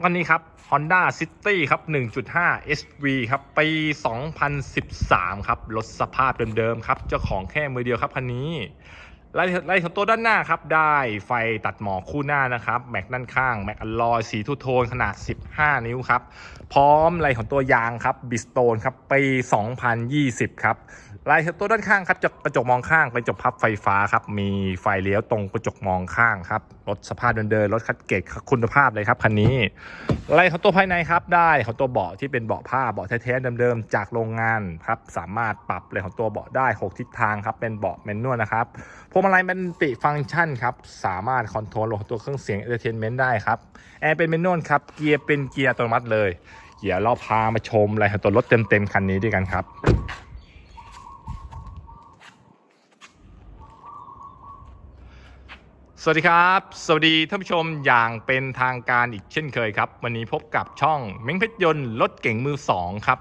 วันนี้ครับ Honda City ครับ 1.5 SV ครับ ปี 2013 ครับ รถสภาพเดิมๆครับ เจ้าของแค่มือเดียวครับคันนี้ไล่ไล่ของตัวด้านหน้าครับ ได้ไฟตัดหมอกคู่หน้านะครับ แม็กด้านข้าง แม็กอลลอยสีทูโทนขนาด 15 นิ้วครับ พร้อมไล่ของตัวยางครับบิสโตนครับปี 2020 ครับลายตัวด้านข้างครับจะกระจกมองข้างเป็นกระจกพับไฟฟ้าครับ มีไฟเลี้ยวตรงกระจกมองข้างครับรถสภาพเดินๆรถคัดเกตคุณภาพเลยครับคันนี้ลายของตัวภายในครับได้ของตัวเบาะที่เป็นเบาะผ้าเบาะแท้ๆเดิมๆจากโรงงานครับสามารถปรับเลยของตัวเบาะได้ 6 ทิศทางครับเป็นเบาะแมนนวลนะครับพวงมาลัยมันติฟังก์ชันครับสามารถคอนโทรลของตัวเครื่องเสียงเอเตอร์เทนเมนต์ได้ครับแอร์เป็นแมนนวลครับเกียร์เป็นเกียร์อัตโนมัติเลยเดี๋ยวเราพามาชมอะไรของตัวรถเต็มๆคันนี้ด้วยกันครับ สวัสดีครับ สวัสดีท่านผู้ชมอย่างเป็นทางการอีกเช่นเคยครับ วันนี้พบกับช่องเม้งเพชรยนต์รถเก่งมือสองครับ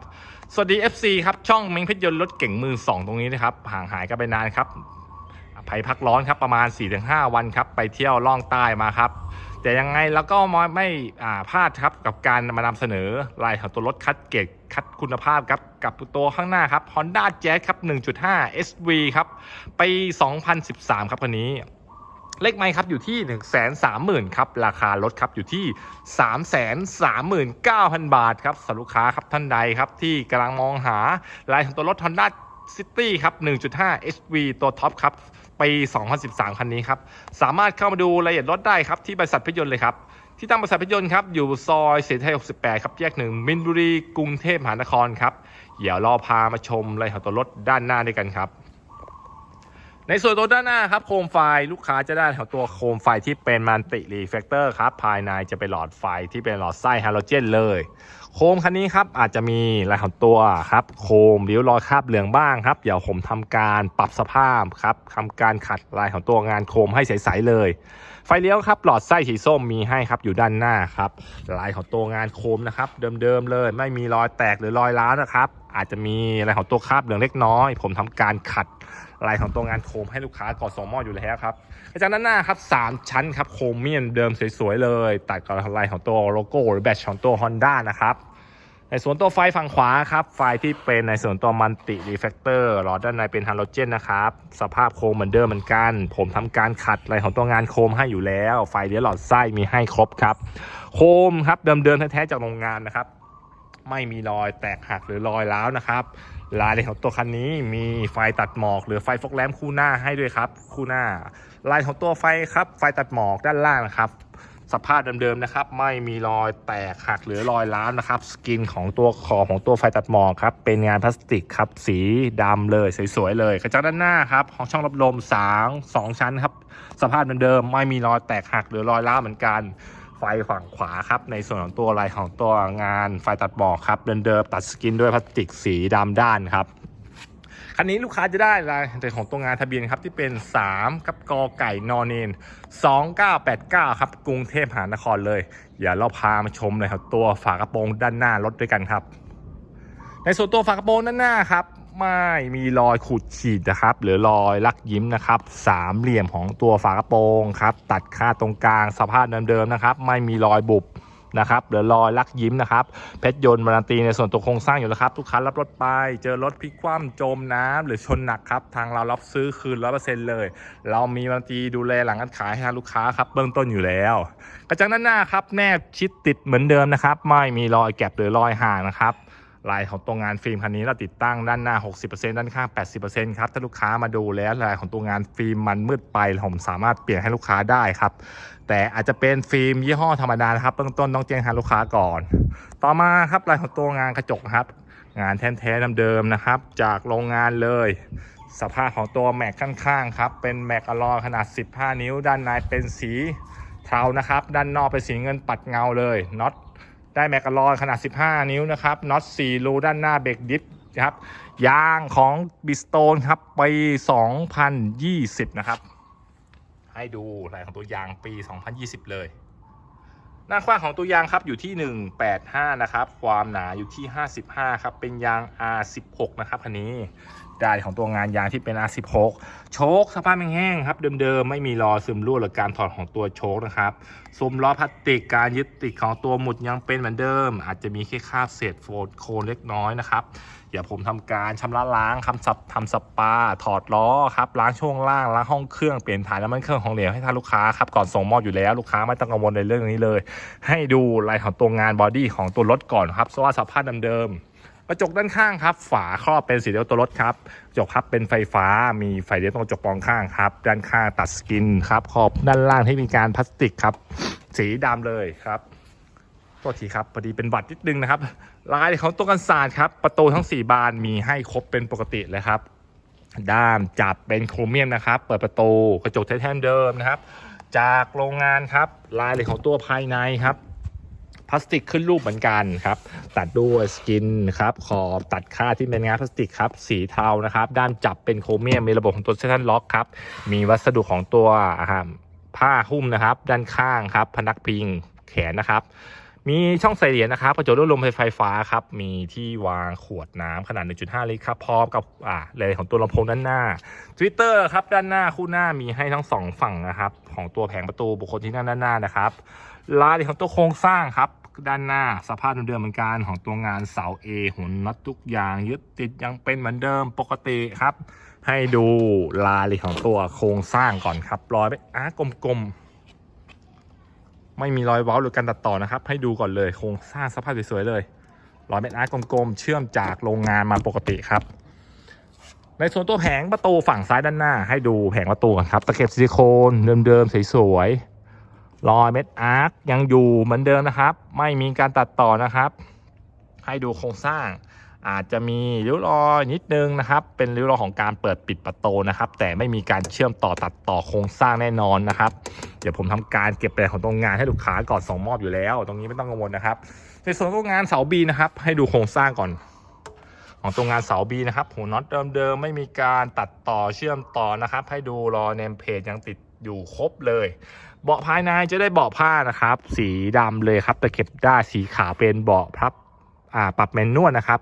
สวัสดี FC ครับช่องเม้งเพชรยนต์รถเก่งมือสองตรงนี้นะครับ ห่างหายกันไปนานครับภัยพักร้อนครับประมาณ 4-5 วันครับ ไปเที่ยวล่องใต้มาครับ แต่ยังไงแล้วก็ไม่พลาดครับกับการมานำเสนอลายของตัวรถคัดเกรดคัดคุณภาพครับกับตัวข้างหน้าครับ Honda Jazz ครับ 1.5 SV ครับปี 2013 ครับคันนี้ เลขไม้ครับอยู่ที่ 1 3 0 0 0 0ครับราคารถครับอยู่ที่ 3 3 9 0 0 0 บาทครับสำหรับลูกค้าครับท่านใดครับที่กำลังมองหาลายของตัวรถ Honda City ครับ 1.5 SV ตัวท็อปครับปี 2013 คันนี้ครับ สามารถเข้ามาดูรายละเอียดรถได้ครับ ที่บริษัทพยนต์เลยครับ ที่ตั้งบริษัทพยนต์ครับ อยู่ซอยเสรีไทย 68 ครับ แยกหนึ่งมินบุรี กรุงเทพมหานครครับ เดี๋ยวรอพามาชมรายละเอียดของตัวรถด้านหน้าด้วยกันครับ ในส่วนตัวด้านหน้าครับโคมไฟลูกค้าจะได้แถวตัวโคมไฟที่เป็นมันติรีเฟกเตอร์ครับภายในจะเป็นหลอดไฟที่เป็นหลอดไส้ฮาโลเจนเลย โคมคันนี้ครับอาจจะมีลายของตัวครับโคมริ้วรอยคราบเหลืองบ้างครับเดี๋ยวผมทำการปรับสภาพครับทำการขัดลายของตัวงานโคมให้ใสๆเลย ไฟเลี้ยวครับหลอดไส้สีส้มมีให้ครับอยู่ด้านหน้าครับลายของตัวงานโคมนะครับเดิมๆเลย ไม่มีรอยแตกหรือรอยร้าวนะครับอาจจะมีลายของตัวคราบเหลืองเล็กน้อย ผมทำการขัด ลายของตัวงานโคมให้ลูกค้าก่อนส่งมอบอยู่แล้วครับจากด้านหน้าครับ3ชั้นครับโคมเมียนเดิมสวยๆเลย ตัดกับลายของตัวโลโก้หรือแบตของตัว Honda นะครับในส่วนตัวไฟฝั่งขวาครับ ไฟที่เป็นในส่วนตัวมันติรีเฟกเตอร์หลอดด้านในเป็นฮาโลเจนนะครับ สภาพโคมเหมือนเดิมเหมือนกัน ผมทำการขัดลายของตัวงานโคมให้อยู่แล้ว ไฟเลี้ยวหลอดไส้มีให้ครบครับ โคมครับเดิมๆแท้ๆจากโรงงานนะครับ ไม่มีรอยแตกหักหรือรอยร้าวนะครับ ลายของตัวคันนี้มีไฟตัดหมอก หรือไฟฟอกแลมคู่หน้าให้ด้วยครับ คู่หน้า ลายของตัวไฟครับ ไฟตัดหมอกด้านล่างนะครับ สภาพเดิมๆนะครับ ไม่มีรอยแตกหักหรือรอยร้าวนะครับ สกินของตัวขอบของตัวไฟตัดหมอกครับ เป็นงานพลาสติกครับ สีดำเลยสวยๆเลย กระจกด้านหน้าครับของช่องรับลมสางสองชั้นครับ สภาพเดิมๆไม่มีรอยแตกหักหรือรอยร้าวเหมือนกัน ไฟฝั่งขวาครับ ในส่วนของตัวลายของตัวงานไฟตัดหมอกครับเดิมๆตัดสกินด้วยพลาสติกสีดำด้านครับคันนี้ลูกค้าจะได้ลายแต่ของตัวงานทะเบียนครับที่เป็น 3 กับกอไก่นอนเนน2989 ครับ กรุงเทพมหานครเลย อย่าเราพามาชมเลยครับตัวฝากระโปรงด้านหน้า รถด้วยกันครับ ในส่วนตัวฝากระโปรงด้านหน้าครับไม่มีรอยขูดขีดนะครับ หรือรอยลักยิ้มนะครับ สามเหลี่ยมของตัวฝากระโปรงครับ ตัดค่าตรงกลางสภาพเดิมๆนะครับ ไม่มีรอยบุบนะครับหรือรอยลักยิ้มนะครับ เพชรยนต์การันตีในส่วนตัวโครงสร้างอยู่แล้วครับลูกค้ารับรถไป เจอรถพลิกคว่ำจมน้ำหรือชนหนักครับ ทางเรารับซื้อคืนร้อยเปอร์เซ็นต์เลย เรามีการันตีดูแลหลังการขายให้ทางลูกค้าครับเบื้องต้นอยู่แล้วกระจังด้านหน้าครับแนบชิดติดเหมือนเดิมนะครับ ไม่มีรอยแก็บหรือรอยห่างนะครับ ลายของตัวงานฟิล์มคันนี้เราติดตั้งด้านหน้า 60%ด้านข้าง 80%ครับ ถ้าลูกค้ามาดูแล้วลายของตัวงานฟิล์มมันมืดไปผมสามารถเปลี่ยนให้ลูกค้าได้ครับ แต่อาจจะเป็นฟิล์มยี่ห้อธรรมดานะครับเบื้องต้นต้องแจ้งทาลูกค้าก่อน ต่อมาครับลายของตัวงานกระจกครับ งานแท้ๆเดิมๆนะครับ จากโรงงานเลย สภาพของตัวแม็กข้างๆครับเป็นแม็กอลลอยขนาด 15 นิ้ว ด้านในเป็นสีเทานะครับ ด้านนอกเป็นสีเงินปัดเงาเลยน็อต ได้แมกกาลอยขนาด 15 นิ้วนะครับน็อต4รูด้านหน้าเบรกดิฟนะครับยางของบิสโตนครับปี 2020 นะครับ ให้ดูลายของตัวยางปี 2020 เลยหน้ากว้างของตัวยางครับอยู่ที่ 185 นะครับ ความหนาอยู่ที่ 55 ครับ เป็นยาง R16 นะครับคันนี้ ได้ของตัวงานยางที่เป็น R16 โชคสภาพแห้งๆครับเดิมๆ ไม่มีรอยซึมรั่วหรือการถอดของตัวโชคนะครับซุ้มล้อพลาสติกการยึดติดของตัวหมุดยังเป็นเหมือนเดิม อาจจะมีแค่คราบเศษโฟนโคนเล็กน้อยนะครับเดี๋ยวผมทำการชำระล้างคำสับทำสปา ถอดล้อครับล้างช่วงล่างล้างห้องเครื่องเปลี่ยนถ่ายน้ำมันเครื่องของเหลวให้ท่านลูกค้าครับก่อนส่งมอบอยู่แล้วลูกค้าไม่ต้องกังวลในเรื่องนี้เลย ให้ดูลายของตัวงานบอดี้ของตัวรถก่อนครับเพราะว่าสภาพเดิมๆ กระจกด้านข้างครับ ฝาครอบเป็นสีเดียวตัวรถครับกระจกพับเป็นไฟฟ้ามีไฟเลี้ยวตรงกระจกมองข้างครับ ด้านข้างตัดสกินครับขอบด้านล่างที่มีการพลาสติกครับ สีดำเลยครับโทษทีครับพอดีเป็นบัตรนิดนึงนะครับลายของตัวกันศาสตร์ครับ ประตูทั้ง 4 บานมีให้ครบเป็นปกติเลยครับ ด้ามจับเป็นโครเมียมนะครับ เปิดประตูกระจกไทเทเนเดิมนะครับ จากโรงงานครับลายเหล็กของตัวภายในครับ พลาสติกขึ้นรูปเหมือนกันครับ ตัดด้วยสกินครับขอบตัดค่าที่เป็นงานพลาสติกครับ สีเทานะครับ ด้านจับเป็นโครเมียมมีระบบของตัวเซชันล็อกครับ มีวัสดุของตัวผ้าหุ้มนะครับ ด้านข้างครับ พนักพิงแขนนะครับมีช่องใส่เหรียญนะครับกระจกด้วยลมไฟฟ้าครับ มีที่วางขวดน้ำขนาด 1.5 ลิตรครับ พร้อมกับอ่าเลยของตัวลำโพงด้านหน้า Twitter ครับ ด้านหน้าคู่หน้ามีให้ทั้งสองฝั่งนะครับ ของตัวแผงประตูบุคคลที่นั่งด้านหน้านะครับ ลายของตัวโครงสร้างครับ ด้านหน้าสภาพเดิมเหมือนกันของตัวงานเสา A หุ่นน็อตทุกอย่างยึดติดยังเป็นเหมือนเดิมปกติครับ ให้ดูลายของตัวโครงสร้างก่อนครับรอยไปอาร์กลมๆไม่มีรอยเว้าหรือการตัดต่อนะครับ ให้ดูก่อนเลยโครงสร้างสภาพสวยๆเลยรอยเม็ดอาร์กลมๆเชื่อมจากโรงงานมาปกติครับในส่วนตัวแผงประตูฝั่งซ้ายด้านหน้า ให้ดูแผงประตูกันครับ ตะเข็บซิลิโคนเดิมๆสวยๆ รอยเม็ดอาร์คยังอยู่เหมือนเดิมนะครับ ไม่มีการตัดต่อนะครับ ให้ดูโครงสร้าง อาจจะมีริ้วรอยนิดนึงนะครับ เป็นริ้วรอยของการเปิดปิดประตูนะครับ แต่ไม่มีการเชื่อมต่อตัดต่อโครงสร้างแน่นอนนะครับ เดี๋ยวผมทำการเก็บแปลของตรงงานให้ลูกค้าก่อนส่งมอบอยู่แล้ว ตรงนี้ไม่ต้องกังวลนะครับ ในส่วนของงานเสาบีนะครับ ให้ดูโครงสร้างก่อนของตรงงานเสาบีนะครับหัวน็อตเดิมๆไม่มีการตัดต่อเชื่อมต่อนะครับ ให้ดูรอเนมเพจยังติดอยู่ครบเลย เบาะภายในจะได้เบาะผ้านะครับ สีดำเลยครับตะเข็บได้สีขาวเป็นเบาะพับอ่าปรับแมนนวลนะครับ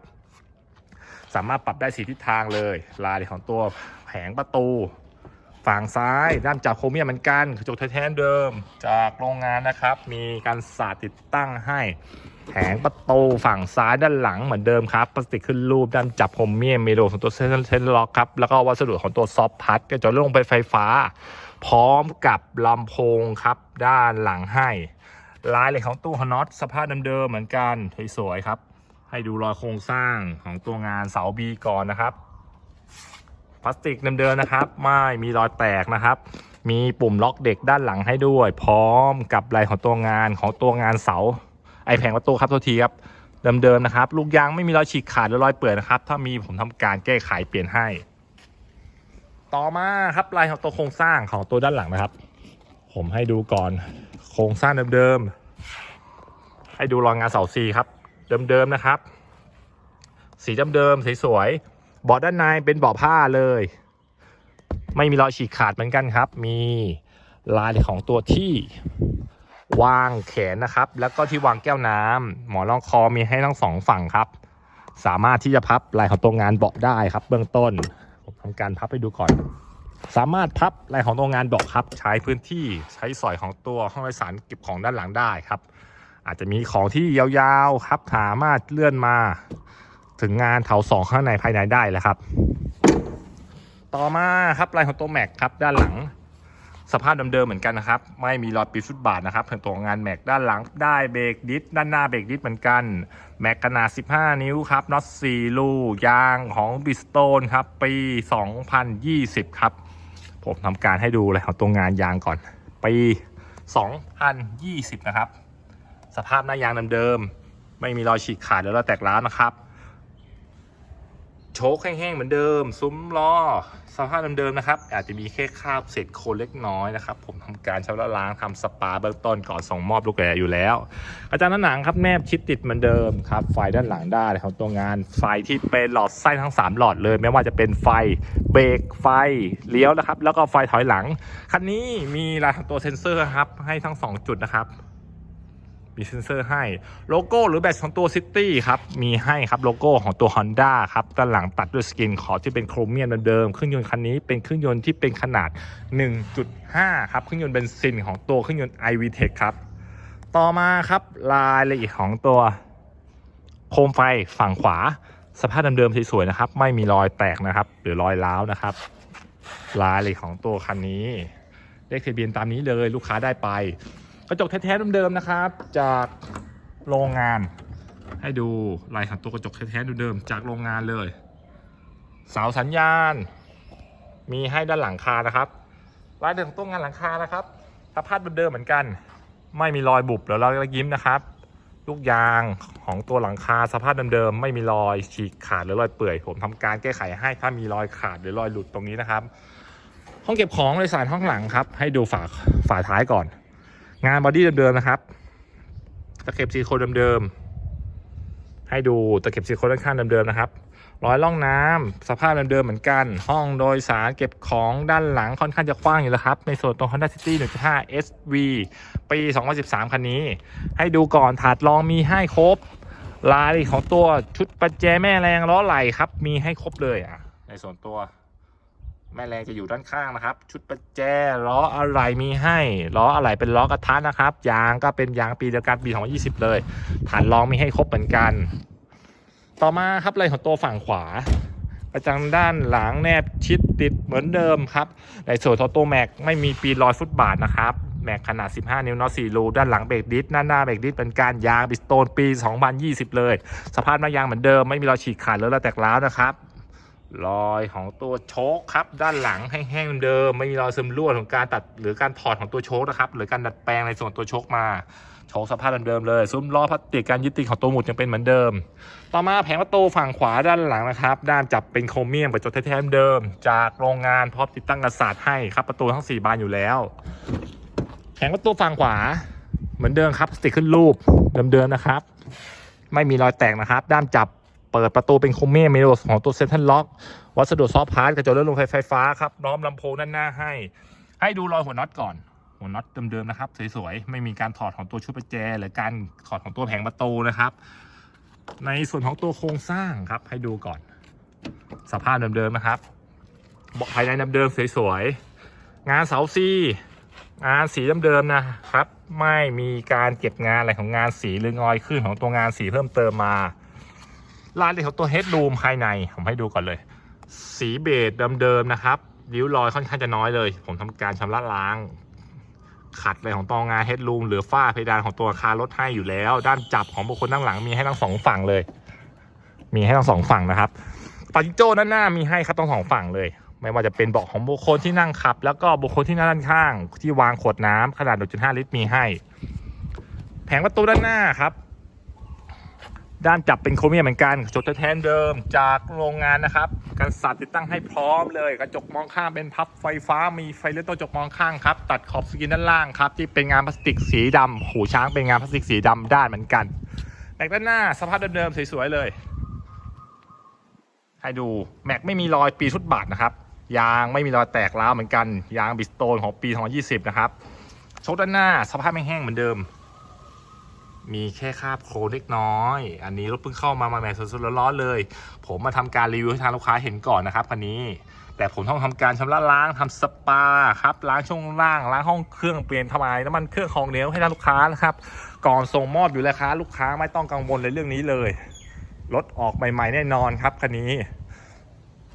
สามารถปรับได้สีทิศทางเลย ลายของตัวแผงประตูฝั่งซ้ายด้านจับโครเมียมเหมือนกันกระจกไทเทเดิมจากโรงงานนะครับ มีการสาดติดตั้งให้แผงประตูฝั่งซ้ายด้านหลังเหมือนเดิมครับพลาสติกขึ้นรูปด้านจับโครเมียมมีโลของตัวเซนเซนล็อกครับแล้วก็วัสดุของตัวซอฟพัดก็จะลงไปไฟฟ้า พร้อมกับลำโพงครับด้านหลังให้ลายเหล็กของตู้ฮอนอตสภาพเดิมๆเหมือนกันสวยๆครับ ให้ดูรอยโครงสร้างของตัวงานเสาบีก่อนนะครับ พลาสติกเดิมๆนะครับ ไม่มีรอยแตกนะครับ มีปุ่มล็อกเด็กด้านหลังให้ด้วย พร้อมกับลายของตัวงานของตัวงานเสา ไอแผงประตูครับโทษทีครับเดิมๆนะครับ ลูกยางไม่มีรอยฉีกขาดหรือรอยเปื่อยนะครับ ถ้ามีผมทำการแก้ไขเปลี่ยนให้ ต่อมาครับลายของตัวโครงสร้างของตัวด้านหลังนะครับ ผมให้ดูก่อนโครงสร้างเดิมๆให้ดูรอยงานเสาซีครับ เดิมๆนะครับ สีเดิมๆสวยๆเบาะด้านในเป็นเบาะผ้าเลย ไม่มีรอยฉีกขาดเหมือนกันครับ มีลายของตัวที่วางแขนนะครับ แล้วก็ที่วางแก้วน้ำหมอนรองคอมีให้ทั้งสองฝั่งครับ สามารถที่จะพับลายของตัวงานเบาะได้ครับ เบื้องต้น ทำการพับให้ดูก่อน สามารถพับลายของโรงงานบอกครับ ใช้พื้นที่ใช้สอยของตัวห้องโดยสารเก็บของด้านหลังได้ครับ อาจจะมีของที่ยาวๆครับสามารถเลื่อนมา ถึงงานแถวสองข้างในภายในได้แล้วครับ ต่อมาครับลายของตัวแม็กครับด้านหลัง สภาพเดิมๆเหมือนกันนะครับ ไม่มีรอยปิดฟุตบาทนะครับตัวงานแม็กด้านหลังได้เบรกดิสด้านหน้าเบรกดิสเหมือนกันแม็กขนาด 15 นิ้วครับน็อต4ลูกยางของบิสโตนครับปี 2020 ครับ ผมทำการให้ดูเลยของตัวงานยางก่อน ปี 2020 นะครับ สภาพหน้ายางเดิมๆไม่มีรอยฉีกขาดหรือรอยแตกร้าวนะครับ ชคแห้งๆเหมือนเดิม ซุ้มล้อสภาพเดิมๆนะครับ อาจจะมีแค่คราบเศษโคลนเล็กน้อยนะครับ ผมทำการชำระล้างทำสปาเบื้องต้นก่อนส่งมอบลูกแกอยู่แล้วอาจารย์หนังครับแนบชิดติดเหมือนเดิมครับ ไฟด้านหลังได้ของตัวงานไฟที่เป็นหลอดไส้ทั้ง 3 หลอดเลย ไม่ว่าจะเป็นไฟเบรกไฟเลี้ยวนะครับ แล้วก็ไฟถอยหลังคันนี้มีลายตัวเซ็นเซอร์ครับให้ทั้ง 2 จุดนะครับ มีเซ็นเซอร์ให้โลโก้หรือแบตของตัวซิตี้ครับมีให้ครับโลโก้ของตัว Honda ครับด้านหลังตัดด้วยสกินขอที่เป็นโครเมียมเดิมๆเครื่องยนต์คันนี้เป็นเครื่องยนต์ที่เป็นขนาด 1.5 ครับเครื่องยนต์เบนซินของตัวเครื่องยนต์ iVTEC ครับต่อมาครับรายละเอียดของตัวโคมไฟฝั่งขวา สภาพเดิมๆสวยๆนะครับ ไม่มีรอยแตกนะครับ หรือรอยร้าวนะครับรายละเอียดของตัวคันนี้เลขทะเบียนตามนี้เลยลูกค้าได้ไป กระจกแท้ๆเดิมๆนะครับ จากโรงงาน ให้ดูลายของตัวกระจกแท้ๆเดิมๆจากโรงงานเลยเสาสัญญาณ มีให้ด้านหลังคานะครับลายเดิมของตัวงานหลังคานะครับสภาพเดิมๆเหมือนกัน ไม่มีรอยบุบหรือรอยยิ้มนะครับลูกยางของตัวหลังคาสภาพเดิมๆไม่มีรอยฉีกขาดหรือรอยเปื่อย ผมทำการแก้ไขให้ถ้ามีรอยขาดหรือรอยหลุดตรงนี้นะครับ ห้องเก็บของโดยสารห้องหลังครับ ให้ดูฝาฝาท้ายก่อน งานบอดี้เดิมๆนะครับ ตะเข็บซีโคนเดิมๆ ให้ดูตะเข็บซีโคนด้านข้างเดิมๆนะครับร้อยล่องน้ำสภาพเดิมๆเหมือนกัน ห้องโดยสารเก็บของด้านหลังค่อนข้างจะกว้างอยู่แล้วครับ ในส่วนตรง Honda City 1.5 SV ปี 2013 คันนี้ ให้ดูก่อนถาดรองมีให้ครบ ลายของตัวชุดประแจแม่แรงล้อไหล่ครับ มีให้ครบเลยอะ ในส่วนตัว แม่แรงจะอยู่ด้านข้างนะครับ ชุดประแจล้ออะไรมีให้ ล้ออะไรเป็นล้อกระทะนะครับ ยางก็เป็นยางปีเดียวกันปี2020 เลยฐานรองมีให้ครบเหมือนกัน ต่อมาครับอะไรของตัวฝั่งขวา ประจังด้านหลังแนบชิดติดเหมือนเดิมครับ ในส่วนของตัวแม็กไม่มีปีรอยฟุตบาทนะครับแม็กขนาด 15 นิ้วน็อต4รูด้านหลังเบรกดิสด้านหน้าเบรกดิสเป็นการยางบิสโตนปี 2020 เลย สภาพหน้ายางเหมือนเดิมไม่มีรอยฉีกขาดหรือรอยแตกร้าวนะครับ รอยของตัวโชคครับ ด้านหลังแห้งๆเหมือนเดิม ไม่มีรอยซึมรั่วของการตัดหรือการถอดของตัวโชคนะครับหรือการดัดแปลงในส่วนตัวโชคมาโชคสภาพเดิมๆเลยซุ้มล้อพลาสติกการยึดติดของตัวหมุดยังเป็นเหมือนเดิม ต่อมาแผงประตูฝั่งขวาด้านหลังนะครับ ด้านจับเป็นโครเมียมประจดแท้ๆเดิม จากโรงงานพร้อมติดตั้งกระสาดให้ครับประตูทั้ง 4 บานอยู่แล้ว แผงประตูฝั่งขวาเหมือนเดิมครับสติกขึ้นรูปเดิมๆนะครับ ไม่มีรอยแตกนะครับ ด้านจับ เปิดประตูเป็นโครเมียมมีของตัวเซ็นทรัลล็อก วัสดุซอฟต์พาร์ทกระจกเลื่อนลมไฟฟ้าครับน้อมลำโพงด้านหน้าให้ ให้ดูรอยหัวน็อตก่อน หัวน็อตเดิมๆนะครับ สวยๆ ไม่มีการถอดของตัวชุดประแจ หรือการถอดของตัวแผงประตูนะครับ ในส่วนของตัวโครงสร้างครับ ให้ดูก่อน สภาพเดิมๆนะครับเบาะภายในเดิมๆสวยๆงานเสาซีงานสีเดิมๆนะครับ ไม่มีการเก็บงานอะไรของงานสีหรืองอยขึ้นของตัวงานสีเพิ่มเติมมา รายละเอียดของตัวเฮด o ูมภายในผมให้ดูก่อนเลย สีเบจเดิมๆนะครับริ้วรอยค่อนข้างจะน้อยเลย ผมทำการชำระล้าง ขัดอะไรของตัวงานเฮด o ูมหรือฝ้าเพดานของตัวคารรถให้อยู่แล้ว ด้านจับของบุคคลด้านหลังมีให้ทั้งสองฝั่งเลย มีให้ทั้งสองฝั่งนะครับปาจิโจ้ด้านหน้ามีให้ครับทั้งสองฝั่งเลย ไม่ว่าจะเป็นเบาะของบุคคลที่นั่งขับ แล้วก็บุคคลที่นั่งด้านข้าง ที่วางขวดน้ำขนาด 1.5 ลิตรมีให้ แผงประตูด้านหน้าครับ ด้านจับเป็นโครเมียมเหมือนกันกระจกแท้เดิมจากโรงงานนะครับการสัตว์ติดตั้งให้พร้อมเลย กระจกมองข้างเป็นพับไฟฟ้ามีไฟเลี้ยวตัวกระจกมองข้างครับ ตัดขอบสกินด้านล่างครับที่เป็นงานพลาสติกสีดำหูช้างเป็นงานพลาสติกสีดำด้านเหมือนกันแม็กด้านหน้าสภาพเดิมๆสวยๆเลย ให้ดูแม็กไม่มีรอยปีชุดบาทนะครับยางไม่มีรอยแตกร้าวเหมือนกัน ยางบิสโตนของปี 2020 นะครับโชคด้านหน้าสภาพไม่แห้งเหมือนเดิม มีแค่คราบโครนเล็กน้อย อันนี้รถเพิ่งเข้ามาใหม่ๆสดๆร้อนๆเลย ผมมาทำการรีวิวให้ทางลูกค้าเห็นก่อนนะครับคันนี้ แต่ผมต้องทำการชำระล้างทำสปาครับล้างช่วงล่างล้างห้องเครื่องเปลี่ยนทำลายน้ำมันเครื่องของเหลวให้ทางลูกค้านะครับ ก่อนส่งมอบอยู่แล้วครับลูกค้าไม่ต้องกังวลในเรื่องนี้เลยรถออกใหม่ๆแน่นอนครับคันนี้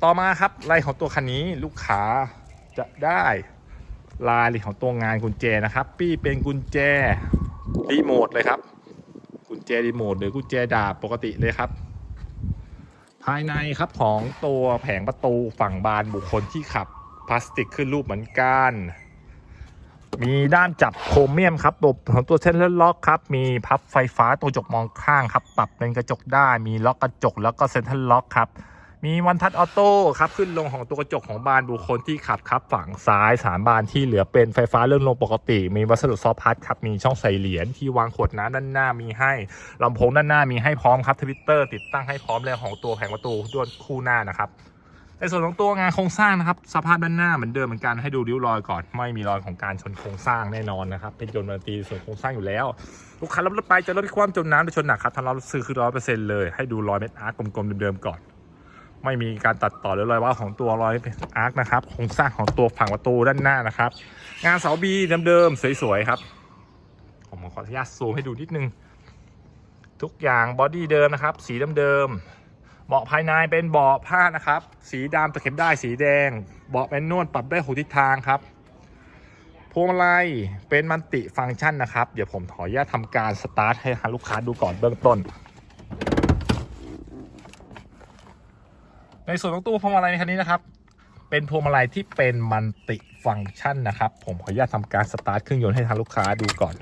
ต่อมาครับลายของตัวคันนี้ลูกค้าจะได้ลายของตัวงานกุญแจนะครับ ปี้เป็นกุญแจรีโมทเลยครับ กุญแจรีโมทหรือกุญแจดาบปกติเลยครับ ภายในครับของตัวแผงประตูฝั่งบานบุคคลที่ขับพลาสติกขึ้นรูปเหมือนกันมีด้านจับโครเมียมครับตัวของตัวเซนเซอร์ล็อกครับ มีพับไฟฟ้าตัวกระจกมองข้างครับ ปรับเป็นกระจกได้ มีล็อกกระจกแล้วก็เซนเซอร์ล็อกครับ มีวันทัชออโต้ครับขึ้นลงของตัวกระจกของบานบุคคลที่ขับครับฝั่งซ้ายสามบานที่เหลือเป็นไฟฟ้าเลื่อนลงปกติ มีวัสดุซอฟต์พาร์ทครับมีช่องใส่เหรียญที่วางขวดน้ำด้านหน้ามีให้ลำโพงด้านหน้ามีให้พร้อมครับทวิตเตอร์ติดตั้งให้พร้อมแล้วของตัวแผงประตูด้วยคู่หน้านะครับในส่วนของตัวงานโครงสร้างนะครับสภาพด้านหน้าเหมือนเดิมเหมือนกันให้ดูริ้วรอยก่อน ไม่มีรอยของการชนโครงสร้างแน่นอนนะครับเป็นยนต์มาตีส่วนโครงสร้างอยู่แล้วลูกค้ารับรถไปจะลดความจมน้ำหรือชนหนักครับทางเราซื้อคือร้อยเปอร์เซ็นต์เลยให้ดูรอยเม็ดอาร์กลมๆเดิมๆก่อน ไม่มีการตัดต่อหรือรอยว่าของตัวรอยอาร์กนะครับโครงสร้างของตัวฝั่งประตูด้านหน้านะครับ งานเสาบีเดิมๆสวยๆครับ ผมขออนุญาตซูมให้ดูนิดนึง ทุกอย่างบอดี้เดิมนะครับ สีเดิมๆเบาะภายในเป็นเบาะผ้านะครับ สีดำตะเข็บได้สีแดง เบาะแมนนวลปรับได้หกทิศทางครับพวงมาลัยเป็นมันติฟังก์ชันนะครับ เดี๋ยวผมขออนุญาตทำการสตาร์ทให้ลูกค้าดูก่อนเบื้องต้น ในส่วนของตู้พวงมาลัยในคันนี้นะครับ เป็นพวงมาลัยที่เป็นมันติฟังก์ชันนะครับ ผมขออนุญาตทำการสตาร์ทเครื่องยนต์ให้ทางลูกค้าดูก่อน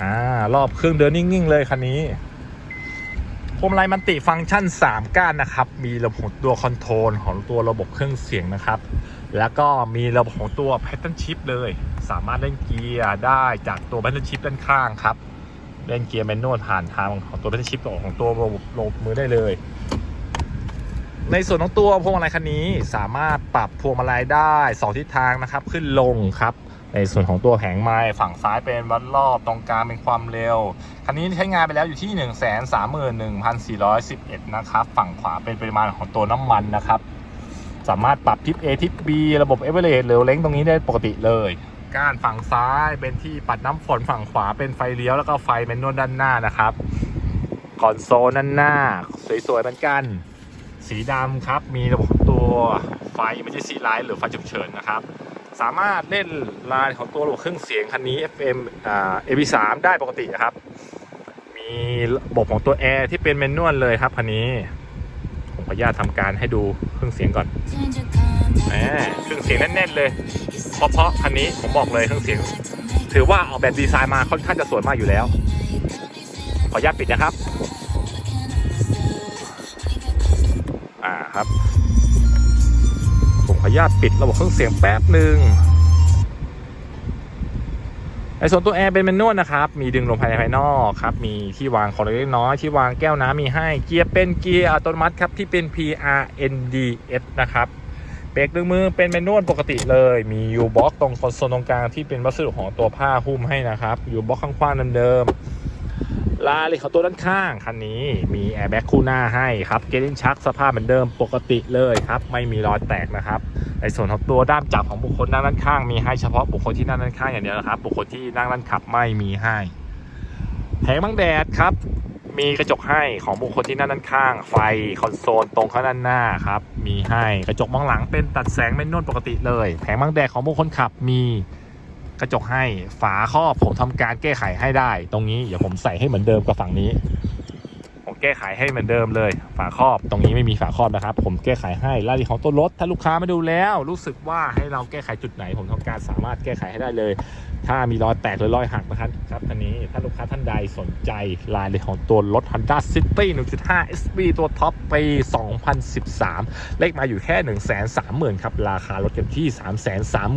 อ่ารอบเครื่องเดินนิ่งๆเลยคันนี้พวงมาลัยมันติฟังก์ชัน 3 ก้านนะครับ มีระบบตัวคอนโทรลของตัวระบบเครื่องเสียงนะครับ แล้วก็มีระบบของตัวแพทเทิร์นชิพเลย สามารถเล่นเกียร์ได้จากตัวแพทเทิร์นชิพด้านข้างครับ เล่นเกียร์แมนนวลผ่านทางของตัวแพทเทิร์นชิพของตัวระบบลงมือได้เลย ในส่วนของตัวพวงมาลัยคันนี้สามารถปรับพวงมาลัยได้สองทิศทางนะครับ ขึ้นลงครับ ในส่วนของตัวแผงไม้ฝั่งซ้ายเป็นวัดรอบตรงกลางเป็นความเร็ว คันนี้ใช้งานไปแล้วอยู่ที่ 1 3 1 4 1 1 นะครับ ฝั่งขวาเป็นปริมาณของตัวน้ำมันนะครับ สามารถปรับทิศ A ทิศ B ระบบเอเวอเรสต์หรือเล้งตรงนี้ได้ปกติเลยก้านฝั่งซ้ายเป็นที่ปัดน้ำฝนฝั่งขวาเป็นไฟเลี้ยวแล้วก็ไฟแมนนวลด้านหน้านะครับคอนโซลด้านหน้า สวยๆเหมือนกัน สีดำครับ มีระบบตัวไฟไม่ใช่ซีไลท์หรือไฟฉุกเฉินนะครับ สามารถเล่นลายของตัวระบบเครื่องเสียงคันนี้ FM อ่า AP3 ได้ปกติครับ มีระบบของตัวแอร์ที่เป็นแมนนวลเลยครับคันนี้ ผมขออนุญาตทำการให้ดูเครื่องเสียงก่อนแหมเครื่องเสียงแน่นๆเลย เพราะเพราะคันนี้ผมบอกเลยเครื่องเสียง ถือว่าออกแบบดีไซน์มาค่อนข้างจะสวยมากอยู่แล้ว ขออนุญาตปิดนะครับ ครับ ผมขออนุญาตปิดระบบเครื่องเสียงแป๊บหนึ่งในส่วนตัวแอร์เป็นแมนนวลนะครับ มีดึงลมภายในภายนอกครับ มีที่วางของเล็กน้อยที่วางแก้วน้ำมีให้ เกียร์เป็นเกียร์อัตโนมัติครับที่เป็น PRNDS นะครับ เบรกดึงมือเป็นแมนนวลปกติเลย มียูบ็อกตรงคอนโซลตรงกลางที่เป็นวัสดุของตัวผ้าหุ้มให้นะครับยูบ็อกข้างๆเดิมๆ ลาเลยเของตัวด้านข้าง คันนี้มีแอร์แบ็กคู่หน้าให้ครับเกลินชักสภาพเหมือนเดิมปกติเลยครับ ไม่มีรอยแตกนะครับ ในส่วนของตัวด้ามจับของบุคคลนั่งด้านข้าง มีให้เฉพาะบุคคลที่นั่งด้านข้างอย่างเดียวนะครับ บุคคลที่นั่งด้านขับไม่มีให้แผงบังแดดครับ มีกระจกให้ของบุคคลที่นั่งด้านข้าง ไฟคอนโซลตรงข้างด้านหน้าครับ มีให้กระจกมองหลังเป็นตัดแสงเป็นนวลปกติเลย แผงบังแดดของบุคคลขับมี กระจกให้ฝาครอบผมทำการแก้ไขให้ได้ ตรงนี้เดี๋ยวผมใส่ให้เหมือนเดิมกับฝั่งนี้ ผมแก้ไขให้เหมือนเดิมเลย ฝาครอบตรงนี้ไม่มีฝาครอบนะครับ ผมแก้ไขให้รายละเอียดของตัวรถถ้าลูกค้ามาดูแล้ว รู้สึกว่าให้เราแก้ไขจุดไหน ผมทำการสามารถแก้ไขให้ได้เลย ถ้ามีรอยแตกหรือรอยหักนะครับครับคันนี้ถ้าลูกค้าท่านใดสนใจรายละเอียดของตัวรถ Honda City 1.5 SB ตัวท็อปปี 2013 เลขมาอยู่แค่ 1 3 0 0 0 0ครับ ราคารถกันที่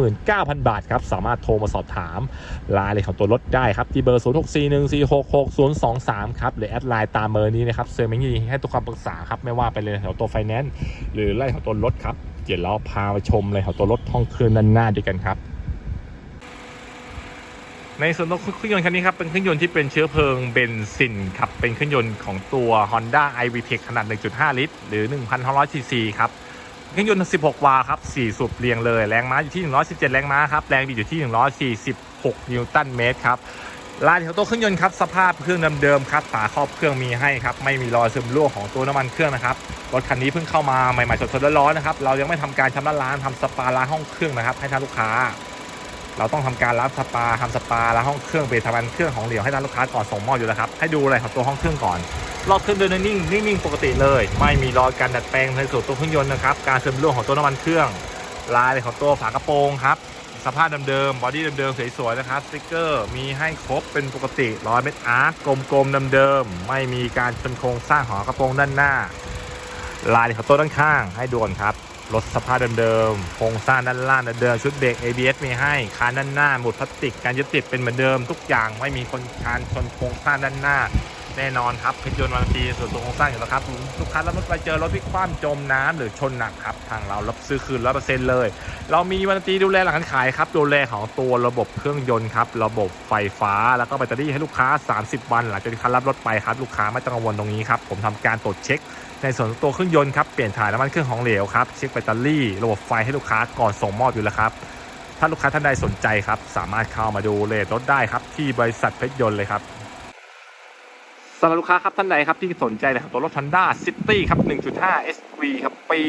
339,000 บาทครับ สามารถโทรมาสอบถามรายละเอียดของตัวรถได้ครับ ที่เบอร์ 0641466023 ครับ หรือแอดไลน์ตามเบอร์นี้นะครับเซอร์เมงยีให้ตัวความปรึกษาครับ ไม่ว่าไปเลยแถวตัวไฟแนนซ์หรือรายละเอียดของตัวรถครับ เดี๋ยวเราพาไปชมเลยของตัวรถห้องเครื่องด้านหน้าด้วยกันครับ ในส่วนของเครื่องยนต์คันนี้ครับเป็นเครื่องยนต์ที่เป็นเชื้อเพลิงเบนซินครับเป็นเครื่องยนต์ของตัว Honda iVTEC ขนาด 1.5 ลิตร หรือ 1,500 ซีซีครับเครื่องยนต์ 16 วาล์วครับ 4 สูบเรียงเลย แรงม้าอยู่ที่ 117 แรงม้าครับ แรงบิดอยู่ที่ 146 นิวตันเมตรครับลายของตัวเครื่องยนต์ครับสภาพเครื่องเดิมๆครับฝาครอบเครื่องมีให้ครับไม่มีรอยซึมรั่วของตัวน้ำมันเครื่องนะครับรถคันนี้เพิ่งเข้ามาใหม่ๆสดๆร้อนๆนะครับเรายังไม่ทำการชำระล้างทำสปาล้างห้องเครื่องนะครับให้ท่านลูกค้า เราต้องทำการล้างสปาทำสปาแล้างห้องเครื่องเบรกทำมันเครื่องของเหลวให้ท่านลูกค้าก่อนส่งมอบอยู่แล้วครับให้ดูอะไรของตัวห้องเครื่องก่อนรอบเครื่องเดินนิ่งนิ่งปกติเลย ไม่มีรอยการดัดแปลงในส่วนตัวเครื่องยนต์นะครับการซึมรั่วของตัวน้ำมันเครื่องลายของตัวฝากระโปรงครับสภาพเดิมๆบอดี้เดิมๆสวยๆนะครับสติ๊กเกอร์มีให้ครบเป็นปกติรอยเม็ดอาร์ตกลมๆเดิมๆไม่มีการชนโครงสร้างขอกระโปรงด้านหน้า ลายของตัวด้านข้างให้ด่วนครับ รถสภาพเดิมๆโครงสร้างด้านล่างเดิมชุดเบรก ABS มีให้คานด้านหน้าหมุดพลาสติกการยึดติดเป็นเหมือนเดิมทุกอย่างไม่มีคนคานชนโครงสร้างด้านหน้า แน่นอนครับเพชรยนต์วารันตีส่วนตัวโครงสร้างอยู่แล้วครับลูกค้ารับรถไปเจอรถพลิกคว่ำจมน้ำหรือชนหนักครับทางเรารับซื้อคืนร้อยเปอร์เซ็นต์เลย เรามีวารันตีดูแลหลังการขายครับดูแลของตัวระบบเครื่องยนต์ครับระบบไฟฟ้าแล้วก็แบตเตอรี่ให้ลูกค้า 30 วันหลังจากที่ค้ารับรถไปครับลูกค้าไม่ต้องกังวลตรงนี้ครับผมทำการตรวจเช็คในส่วนของตัวเครื่องยนต์ครับเปลี่ยนถ่ายน้ำมันเครื่องของเหลวครับเช็คแบตเตอรี่ ระบบไฟให้ลูกค้าก่อนส่งมอบอยู่แล้วครับถ้าลูกค้าท่านใดสนใจครับสามารถเข้ามาดูเลทรถได้ครับที่บริษัทเพชรยนต์เลยครับ สำหรับลูกค้าครับท่านใดครับที่สนใจนะครับตัวรถ Honda City ครับ 1.5 SV ครับ ปี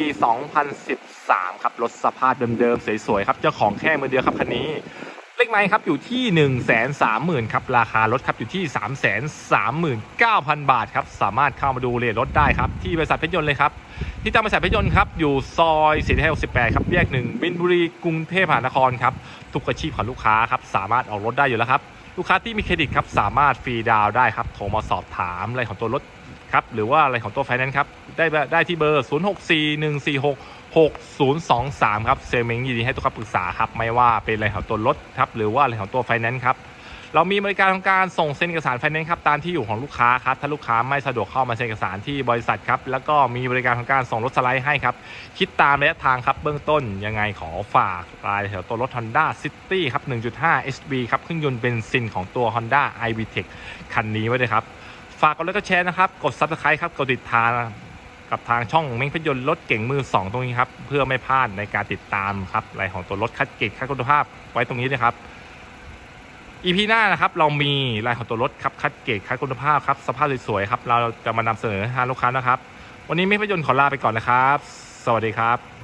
2013 ครับ รถสภาพเดิมๆ สวยๆ ครับ เจ้าของแค่มือเดียวครับคันนี้ เลขไม้ครับอยู่ที่ 1 3 0 0 0 0 ครับ ราคารถครับอยู่ที่ 3 3 9 0 0 0 บาทครับ สามารถเข้ามาดูเลทรถได้ครับ ที่บริษัทเพชรยนต์เลยครับ ที่ตั้งบริษัทเพชรยนต์ครับ อยู่ซอยศรีเทพ68ครับแยกหนึ่งบินบุรีกรุงเทพมหานครครับทุกอาชีพของลูกค้าครับสามารถออกรถได้อยู่แล้วครับ ลูกค้าที่มีเครดิตครับสามารถฟรีดาวได้ครับโทรมาสอบถามอะไรของตัวรถครับหรือว่าอะไรของตัวไฟแนนซ์ครับได้ได้ที่เบอร์ 064146 6023 ครับเซลเมงยินดีให้ทุกคำปรึกษาครับไม่ว่าเป็นอะไรของตัวรถครับหรือว่าอะไรของตัวไฟแนนซ์ครับ เรามีบริการของการส่งเซ็นเอกสารไฟแนนซ์ครับตามที่อยู่ของลูกค้าครับถ้าลูกค้าไม่สะดวกเข้ามาเซ็นเอกสารที่บริษัทครับแล้วก็มีบริการของการส่งรถสไลด์ให้ครับคิดตามระยะทางครับเบื้องต้นยังไงขอฝากรายแถวตัวรถ Honda City ครับ 1.5 SB ครับเครื่องยนต์เบนซินของตัว Honda iVTEC คันนี้ไว้ด้วยครับ ฝากกดไลค์กดแชร์นะครับกด Subscribe ครับกดติดตามกับทางช่องเม้งพยนต์รถเก่งมือ 2 ตรงนี้ครับ เพื่อไม่พลาดในการติดตามครับรายของตัวรถคัดเกรดคัดคุณภาพไว้ตรงนี้นะครับ อีพีหน้านะครับเรามีลายของตัวรถครับคัดเกรดคัดคุณภาพครับสภาพสวยๆครับเราจะมานำเสนอให้ลูกค้านะครับ วันนี้เม้งพยนต์ขอลาไปก่อนนะครับ สวัสดีครับ